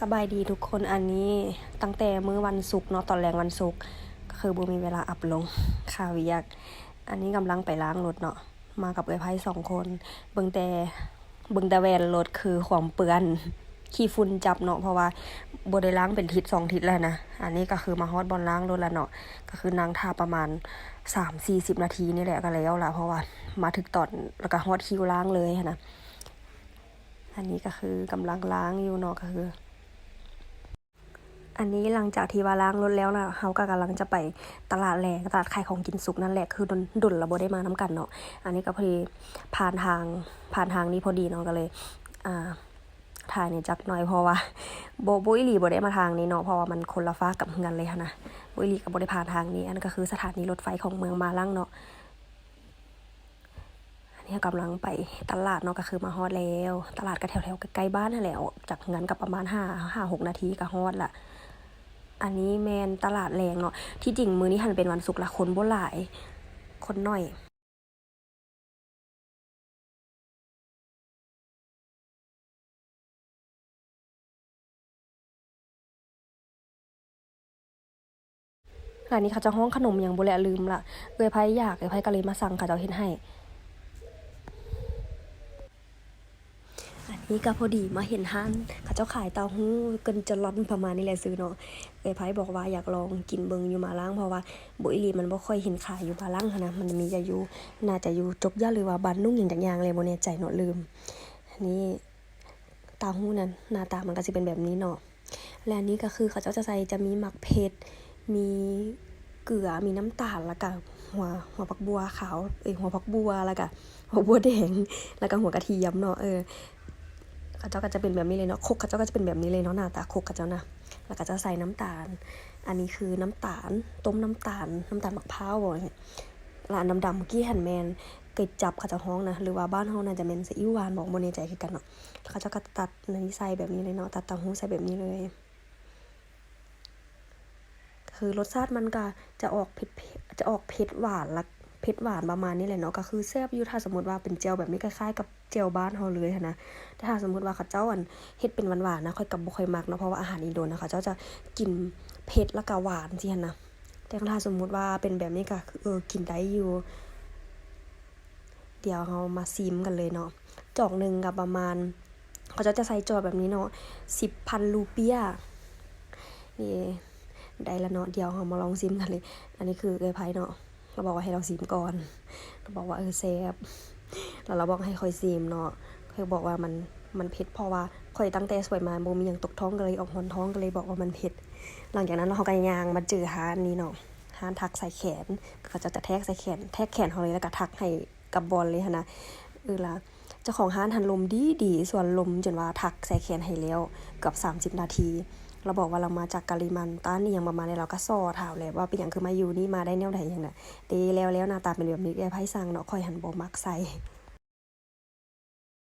สบายดีทุกคนอันนี้ตั้งแต่มื้อวันศุกร์เนาะตอนแรงวันศุกร์ก็คือบูมีเวลาอัพลงข่าวอยากอันนี้กำลังไปล้างรถเนาะมากับเอ้ยไพ่สองคน เบิงแต่เบิงแต่แวนรถคือความเปื้อนขี้ฝุ่นจับเนาะเพราะว่าบ่ได้ล้างเป็นทิศสองทิศแล้วนะอันนี้ก็คือมาฮอดบอลล้างรถแล้วเนาะก็คือนางทาประมาณสามสี่สิบนาทีนี่แหละก็แล้วละเพราะว่ามาถึงตอนแล้วก็ฮอดคิวล้างเลยนนะอันนี้ก็คือกำลังล้างอยู่เนาะก็คือ อันนี้หลังจากที่ว่าล้างรถแล้วนะเขาก็กำลังจะไปตลาดแหลตลาดขายของกินสุกนั่นแหละคือดนดุนระบบได้มาน้ากันเนาะอันนี้ก็พอดีผ่านทางผ่านทางนี้พอดีเนาะก็เลย อ่าถ่ายเนี่ยจักหน่อยเพราะว่าโบโบอิลีโบได้มาทางนี้เนาะเพราะว่ามันคนละฟ้ากับเงินเลยนะโบอิลีกับโบได้ผ่านทางนี้ อันนก็คือสถานีรถไฟของเมืองมาลังเนาะอันนี้กำลังไปตลาดเนาะก็คือมาฮอดแล้ว ตลาดก็แถวๆใกล้ๆบ้านนั่นแหละออกจากงั้นกับประมาณห้าห้าหกนาทีก็ฮอดละ อันนี้แมนตลาดแรงเนาะที่จริงมือนี้หันเป็นวันศุกร์ละคนบ่หลาย คนหน้อยร้านนี้เขาจะห้องขนมอย่างบุแลลืมละเอ้ยไพ่อยากเอ้ยไพ่ก็เลยมาสั่งเขาเจ้าเฮ็ดให้ นนี้ก็พอดีมาเห็นห้านเขาเจ้าขายเต้าหู้เกินจะร้อนประมาณนี้แหละซื้อเนาะเอ้ไพ่บอกว่าอยากลองกินเบิงอยู่มาล้างเพราะว่าบุอีหลีมันบ่ค่อยเห็นขายอยู่มาล้างนะมันมีจะอยู่น่าจะอยู่จกย่าหรือว่าบ้านนุ่งอย่างจักอย่างเลยบ่แน่ใจเนาะลืมนนี้เต้าหู้นั้นหน้าตามันก็สิเป็นแบบนี้เนาะและนี้ก็คือเขาเจ้าจะใส่จะมีหมักเผ็ดมีเกลือมีน้ำตาลแล้วก็หัวหัวผักบัวขาวเอ้ยหัวผักบัวแล้วก็หัวบัวแดงแล้วก็หัวกระเทียมเนาะเออ เขาเจ้าก็จะเป็นแบบนี้เลยเนาะคุกเขาเจ้าก็จะเป็นแบบนี้เลยเนาะหน้าตาคุกเขาเจ้านะแล้วก็จะใส่น้ำตาล อันนี้คือน้ำตาล ต้มน้ำตาล น้ำตาลมะพร้าวบอกเนี่ยร้านดำๆเมื่อกี้หันแมนเกิดจับเขาจะห้องนะหรือว่าบ้านห้องน่าจะเป็นซีอิ๊วหวานบอกโมเนใจคือกันเนาะแล้วเขาจ้าก็ตัดนนี้ใส่แบบนี้เลยเนาะตัดตังหูใส่แบบนี้เลย คือรสชาติมันก็จะออกเผ็ดจะออกเผ็ดหวานละ เผ็ดหวานประมาณนี้แหละเนาะก็คือแซ่บอยู่ถ้าสมมติว่าเป็นเจลแบบนี้คล้ายๆกับเจลบ้านเฮาเลยนะแต่ถ้าสมมติว่าเขาเจ้าอันเฮ็ดเป็นหวานๆนะค่อยกับบ่ค่อยมักเนาะเพราะว่าอาหารอินโดนะเขาเจ้าจะกินเผ็ดแล้วก็หวานสิหั่นะแต่ถ้าสมมุติว่าเป็นแบบนี้ก็คือเออกินได้อยู่ เดี๋ยวเรามาซิมกันเลยเนาะจอกหนึ่งกับประมาณเขาจะจะใส่จอแบบนี้เนาะสิบพันรูเปียนี่ได้แล้วเนาะเดี๋ยวเรามาลองซิมกันเลย อันนี้คือเกยไพ่เนาะ เราบอกว่าให้เราซิมก่อน เราบอกว่าเออแซบแล้วเราบอกให้คอยซิมเนาะเขาบอกว่ามันมันเผ็ดเพราะว่าคอยตั้งแต่สวยมาโมมีอย่างตกท้องก็เลยออกหอนท้องก็เลยบอกว่ามันเผ็ด หลังจากนั้นเราเขาก็ยางมาเจอฮานนี้เนาะฮานทักใส่แขนเขาจะจะแทกใส่แขน แทกแขนเขาเลยแล้วก็ทักให้กับบอลเลยค่ะนะเออละเจ้าของห้านหันลมดีดีส่วนลมจนว่าทักใส่แขนให้แล้วเกือบ30 นาที เราบอกว่าเรามาจากกาลิมันตันนี่ยังประมาณนี้เราก็ซอถามเลยว่าเป็นอย่างคือมาอยู่นี่มาได้แนวไหนอย่างน่ะตีแล้วแล้วหน้าตาเป็นแบบนี้แกไพ่สั่งเนาะคอยหันบ่มักใส่